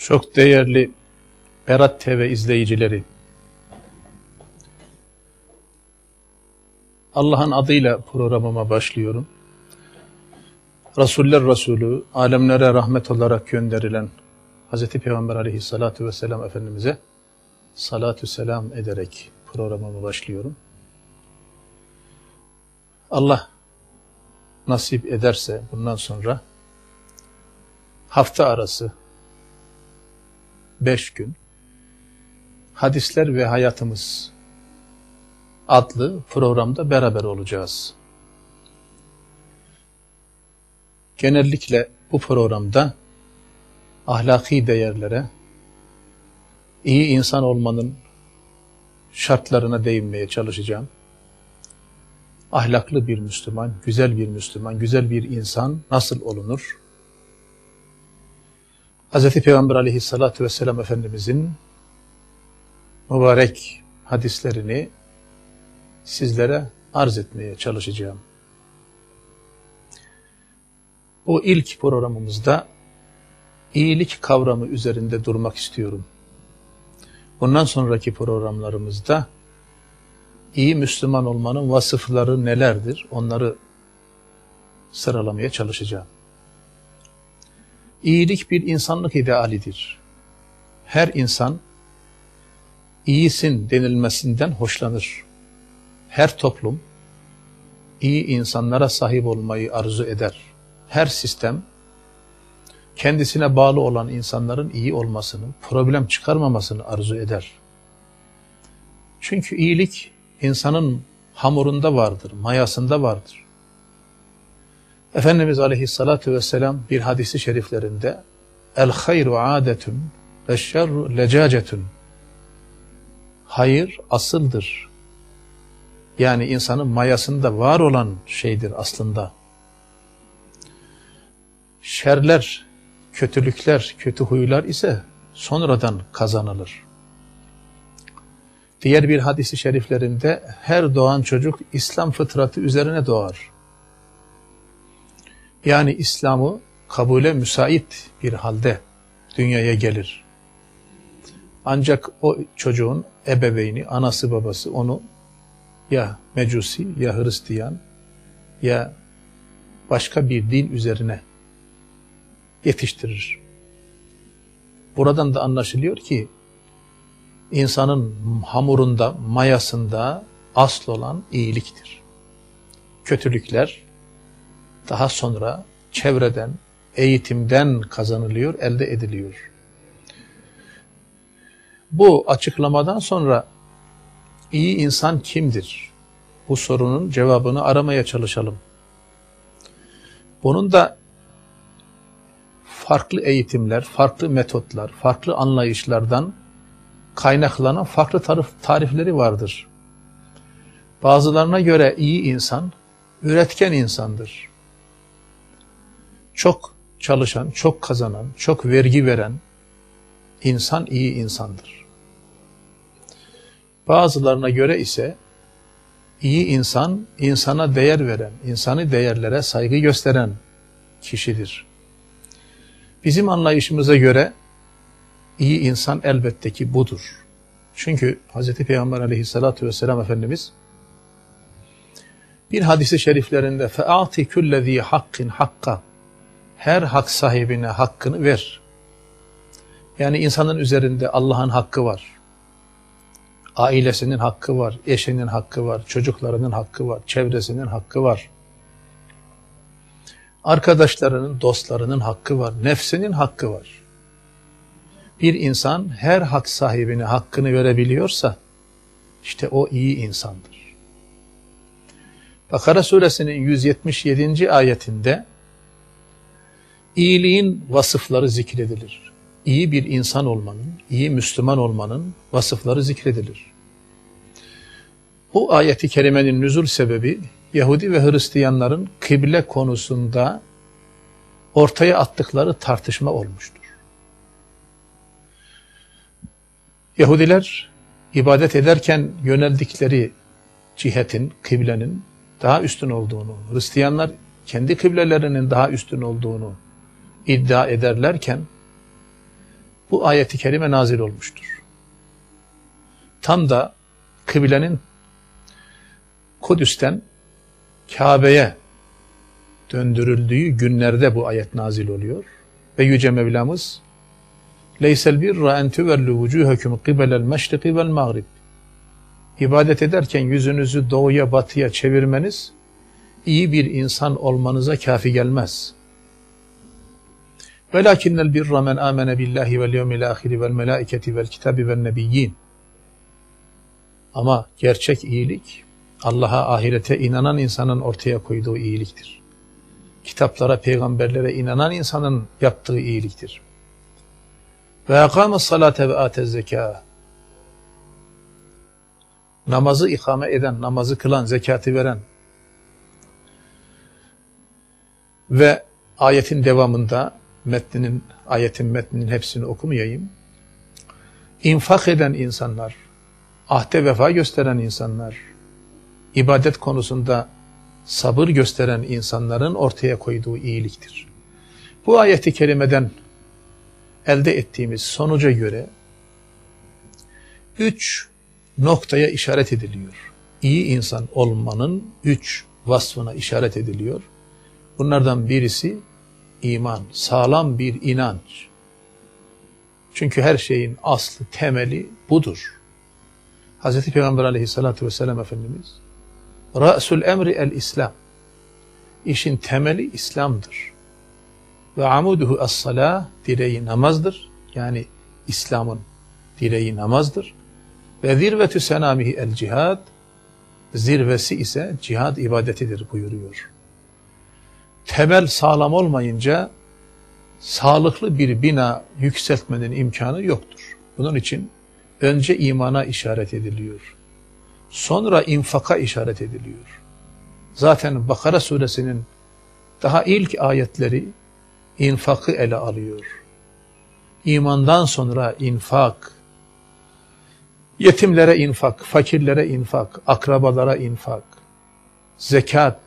Çok değerli Berat TV izleyicileri, Allah'ın adıyla programıma başlıyorum. Resuller Resulü, alemlere rahmet olarak gönderilen Hz. Peygamber aleyhissalatu vesselam Efendimiz'e salatü selam ederek programıma başlıyorum. Allah nasip ederse bundan sonra hafta arası beş gün Hadisler ve Hayatımız adlı programda beraber olacağız. Genellikle bu programda ahlaki değerlere, iyi insan olmanın şartlarına değinmeye çalışacağım. Ahlaklı bir Müslüman, güzel bir Müslüman, güzel bir insan nasıl olunur? Hz. Peygamber aleyhissalatü vesselam Efendimizin mübarek hadislerini sizlere arz etmeye çalışacağım. Bu ilk programımızda iyilik kavramı üzerinde durmak istiyorum. Bundan sonraki programlarımızda iyi Müslüman olmanın vasıfları nelerdir onları sıralamaya çalışacağım. İyilik bir insanlık idealidir. Her insan iyisin denilmesinden hoşlanır. Her toplum iyi insanlara sahip olmayı arzu eder. Her sistem kendisine bağlı olan insanların iyi olmasını, problem çıkarmamasını arzu eder. Çünkü iyilik insanın hamurunda vardır, mayasında vardır. Efendimiz Aleyhisselatü Vesselam bir hadisi şeriflerinde El hayru adetun ve şerru lecacetun Hayır asıldır. Yani insanın mayasında var olan şeydir aslında. Şerler, kötülükler, kötü huylar ise sonradan kazanılır. Diğer bir hadisi şeriflerinde her doğan çocuk İslam fıtratı üzerine doğar. Yani İslam'ı kabule müsait bir halde dünyaya gelir. Ancak o çocuğun ebeveyni, anası babası onu ya mecusi ya Hristiyan ya başka bir din üzerine yetiştirir. Buradan da anlaşılıyor ki insanın hamurunda, mayasında asıl olan iyiliktir. Kötülükler daha sonra çevreden, eğitimden kazanılıyor, elde ediliyor. Bu açıklamadan sonra iyi insan kimdir? Bu sorunun cevabını aramaya çalışalım. Bunun da farklı eğitimler, farklı metotlar, farklı anlayışlardan kaynaklanan farklı tarif, tarifleri vardır. Bazılarına göre iyi insan, üretken insandır Çok çalışan, çok kazanan, çok vergi veren insan iyi insandır. Bazılarına göre ise iyi insan, insana değer veren, insanı değerlere saygı gösteren kişidir. Bizim anlayışımıza göre iyi insan elbette ki budur. Çünkü Hz. Peygamber aleyhissalatü vesselam Efendimiz bir hadisi şeriflerinde فَاَعْتِ كُلَّ ذ۪ي حَقٍ hakka her hak sahibine hakkını ver. Yani insanın üzerinde Allah'ın hakkı var. Ailesinin hakkı var, eşinin hakkı var, çocuklarının hakkı var, çevresinin hakkı var. Arkadaşlarının, dostlarının hakkı var, nefsinin hakkı var. Bir insan her hak sahibine hakkını verebiliyorsa, işte o iyi insandır. Bakara suresinin 177. ayetinde iyiliğin vasıfları zikredilir iyi bir insan olmanın, iyi Müslüman olmanın vasıfları zikredilir. Bu ayeti kerimenin nüzul sebebi Yahudi ve Hristiyanların kıble konusunda ortaya attıkları tartışma olmuştur. Yahudiler ibadet ederken yöneldikleri cihetin, kıblenin daha üstün olduğunu, Hristiyanlar kendi kıblelerinin daha üstün olduğunu iddia ederlerken bu ayeti kerime nazil olmuştur. Tam da kıblenin Kudüs'ten Kabe'ye döndürüldüğü günlerde bu ayet nazil oluyor. Ve Yüce Mevlamız Leysel birra en tüvellu vucuhekum qibelel meşriki vel mağrib İbadet ederken yüzünüzü doğuya batıya çevirmeniz iyi bir insan olmanıza kafi gelmez. Velakinnel birra men amene billahi vel yevmil ahiri vel melaiketi vel kitabi vel nebiyyin. Ama gerçek iyilik Allah'a ahirete inanan insanın ortaya koyduğu iyiliktir. Kitaplara, peygamberlere inanan insanın yaptığı iyiliktir. Ve akâme salate ve zekâ. Namazı ikame eden, namazı kılan, zekatı veren ve ayetin devamında metninin, ayetin metninin hepsini okumayayım. İnfak eden insanlar, ahde vefa gösteren insanlar, ibadet konusunda sabır gösteren insanların ortaya koyduğu iyiliktir. Bu ayeti kerimeden elde ettiğimiz sonuca göre üç noktaya işaret ediliyor. İyi insan olmanın üç vasfına işaret ediliyor. Bunlardan birisi iman, sağlam bir inanç. Çünkü her şeyin aslı, temeli budur. Hz. Peygamber aleyhissalatü vesselam Efendimiz Ra'sul emri el İslam. İşin temeli İslam'dır. Ve amuduhu as-salah direği namazdır. Yani İslam'ın direği namazdır. Ve zirvetü senamihi el cihad zirvesi ise cihad ibadetidir buyuruyor. Temel sağlam olmayınca sağlıklı bir bina yükseltmenin imkanı yoktur. Bunun için önce imana işaret ediliyor. Sonra infaka işaret ediliyor. Zaten Bakara suresinin daha ilk ayetleri infakı ele alıyor. İmandan sonra infak, yetimlere infak, fakirlere infak, akrabalara infak, zekat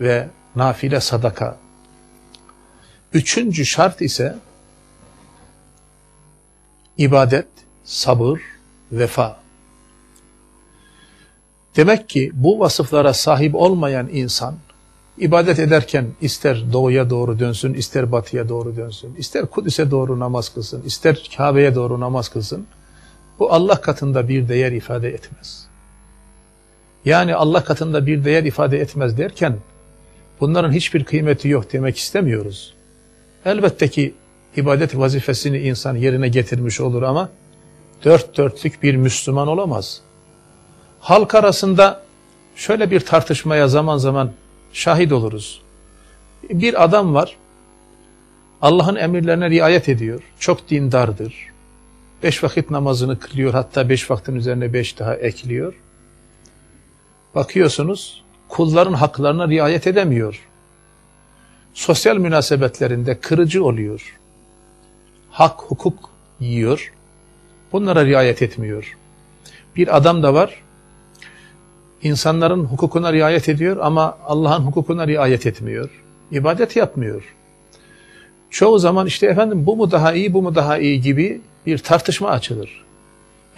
ve nafile sadaka. Üçüncü şart ise ibadet, sabır, vefa. Demek ki bu vasıflara sahip olmayan insan ibadet ederken ister doğuya doğru dönsün, ister batıya doğru dönsün, ister Kudüs'e doğru namaz kılsın, ister Kabe'ye doğru namaz kılsın, bu Allah katında bir değer ifade etmez. Yani Allah katında bir değer ifade etmez derken, bunların hiçbir kıymeti yok demek istemiyoruz. Elbette ki ibadet vazifesini insan yerine getirmiş olur ama, dört dörtlük bir Müslüman olamaz halk arasında şöyle bir tartışmaya zaman zaman şahit oluruz. Bir adam var, Allah'ın emirlerine riayet ediyor, çok dindardır. Beş vakit namazını kılıyor, hatta beş vaktin üzerine beş daha ekliyor. Bakıyorsunuz, kulların haklarına riayet edemiyor. Sosyal münasebetlerinde kırıcı oluyor. Hak, hukuk yiyor. Bunlara riayet etmiyor. Bir adam da var, insanların hukukuna riayet ediyor ama Allah'ın hukukuna riayet etmiyor. İbadet yapmıyor. Çoğu zaman işte efendim bu mu daha iyi, bu mu daha iyi gibi bir tartışma açılır.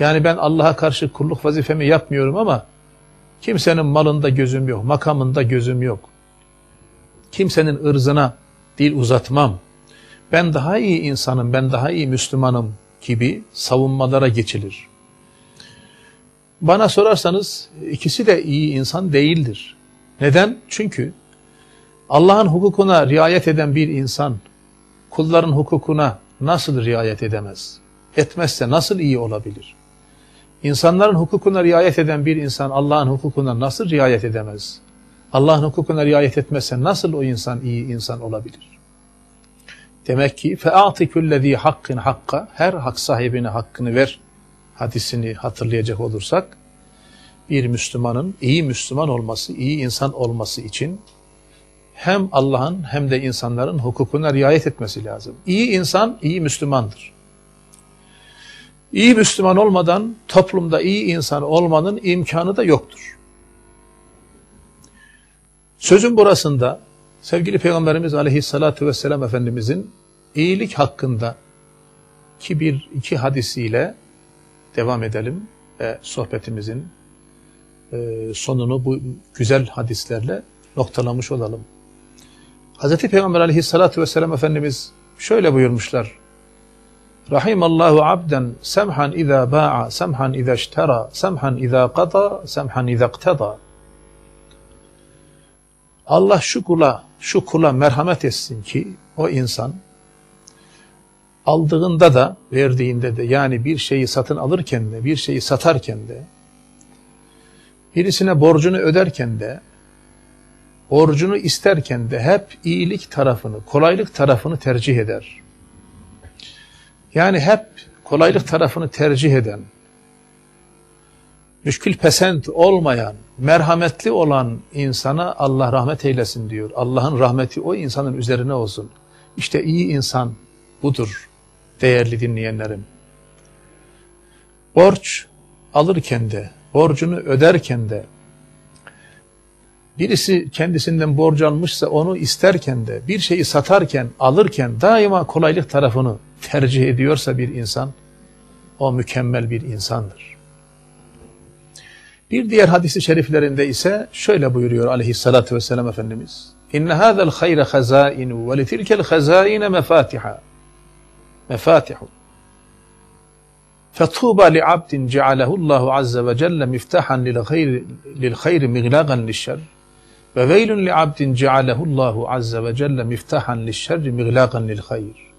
Yani ben Allah'a karşı kulluk vazifemi yapmıyorum ama kimsenin malında gözüm yok, makamında gözüm yok. Kimsenin ırzına dil uzatmam. Ben daha iyi insanım, ben daha iyi Müslümanım gibi savunmalara geçilir. Bana sorarsanız ikisi de iyi insan değildir. Neden? Çünkü Allah'ın hukukuna riayet eden bir insan kulların hukukuna nasıl riayet edemez? Etmezse nasıl iyi olabilir? İnsanların hukukuna riayet eden bir insan Allah'ın hukukuna nasıl riayet edemez? Allah'ın hukukuna riayet etmezse nasıl o insan iyi insan olabilir? Demek ki فَاَعْتِ كُلَّذ۪ي hakkın hakka Her hak sahibine hakkını ver hadisini hatırlayacak olursak, bir Müslümanın iyi Müslüman olması, iyi insan olması için hem Allah'ın hem de insanların hukukuna riayet etmesi lazım. İyi insan, iyi Müslümandır. İyi Müslüman olmadan toplumda iyi insan olmanın imkanı da yoktur. Sözün burasında sevgili Peygamberimiz Aleyhisselatü Vesselam Efendimizin iyilik hakkında iki bir iki hadisiyle devam edelim ve sohbetimizin e, sonunu bu güzel hadislerle noktalamış olalım. Hz. Peygamber aleyhissalatu vesselam Efendimiz şöyle buyurmuşlar. Rahimallahu abden semhan iza ba'a, semhan iza iştera, semhan iza qada, semhan iza iqtada. Allah şu kula, şu kula merhamet etsin ki o insan aldığında da verdiğinde de yani bir şeyi satın alırken de bir şeyi satarken de birisine borcunu öderken de borcunu isterken de hep iyilik tarafını, kolaylık tarafını tercih eder. Yani hep kolaylık tarafını tercih eden, müşkül pesent olmayan, merhametli olan insana Allah rahmet eylesin diyor. Allah'ın rahmeti o insanın üzerine olsun. İşte iyi insan budur değerli dinleyenlerim. Borç alırken de, borcunu öderken de, birisi kendisinden borç almışsa onu isterken de, bir şeyi satarken, alırken daima kolaylık tarafını tercih ediyorsa bir insan, o mükemmel bir insandır. Bir diğer hadisi şeriflerinde ise şöyle buyuruyor aleyhissalatü vesselam Efendimiz. İnne hâzel hayre hazâinu ve litilkel hazâine mefâtiha. Mefâtihu. فطوبى لعبد جعله الله عز وجل مفتاحا للخير للخير مغلاقا للشر وويل لعبد جعله الله عز وجل مفتاحا للشر مغلاقا للخير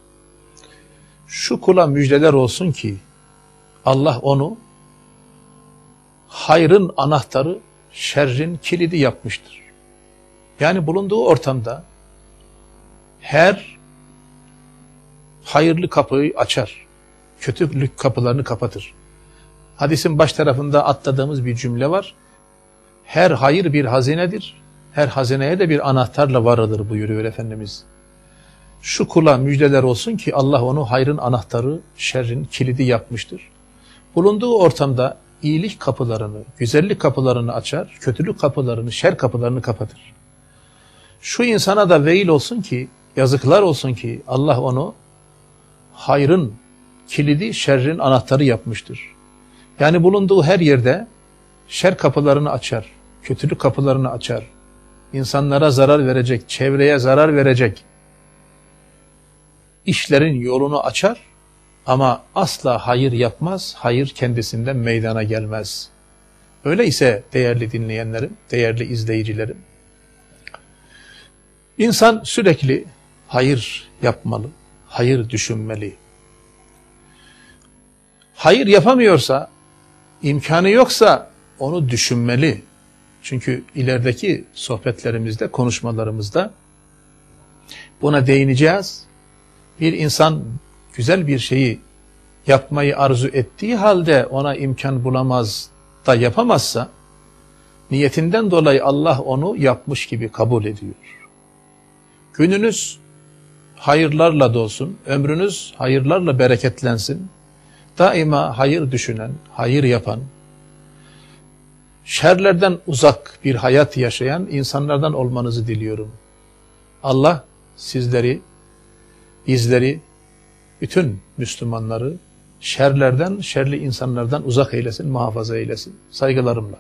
şu kula müjdeler olsun ki Allah onu hayrın anahtarı, şerrin kilidi yapmıştır. Yani bulunduğu ortamda her hayırlı kapıyı açar, kötülük kapılarını kapatır. Hadisin baş tarafında atladığımız bir cümle var. Her hayır bir hazinedir, her hazineye de bir anahtarla varılır buyuruyor Efendimiz. Şu kula müjdeler olsun ki Allah onu hayrın anahtarı, şerrin kilidi yapmıştır. Bulunduğu ortamda iyilik kapılarını, güzellik kapılarını açar, kötülük kapılarını, şer kapılarını kapatır. Şu insana da veil olsun ki, yazıklar olsun ki Allah onu hayrın kilidi, şerrin anahtarı yapmıştır. Yani bulunduğu her yerde şer kapılarını açar, kötülük kapılarını açar, insanlara zarar verecek, çevreye zarar verecek işlerin yolunu açar ama asla hayır yapmaz, hayır kendisinden meydana gelmez. Öyleyse değerli dinleyenlerim, değerli izleyicilerim, insan sürekli hayır yapmalı, hayır düşünmeli. Hayır yapamıyorsa, imkanı yoksa onu düşünmeli. Çünkü ilerideki sohbetlerimizde, konuşmalarımızda buna değineceğiz. Bir insan güzel bir şeyi yapmayı arzu ettiği halde ona imkan bulamaz da yapamazsa, niyetinden dolayı Allah onu yapmış gibi kabul ediyor. Gününüz hayırlarla dolsun, ömrünüz hayırlarla bereketlensin. Daima hayır düşünen, hayır yapan, şerlerden uzak bir hayat yaşayan insanlardan olmanızı diliyorum. Allah sizleri, bizleri, bütün Müslümanları şerlerden, şerli insanlardan uzak eylesin, muhafaza eylesin. Saygılarımla.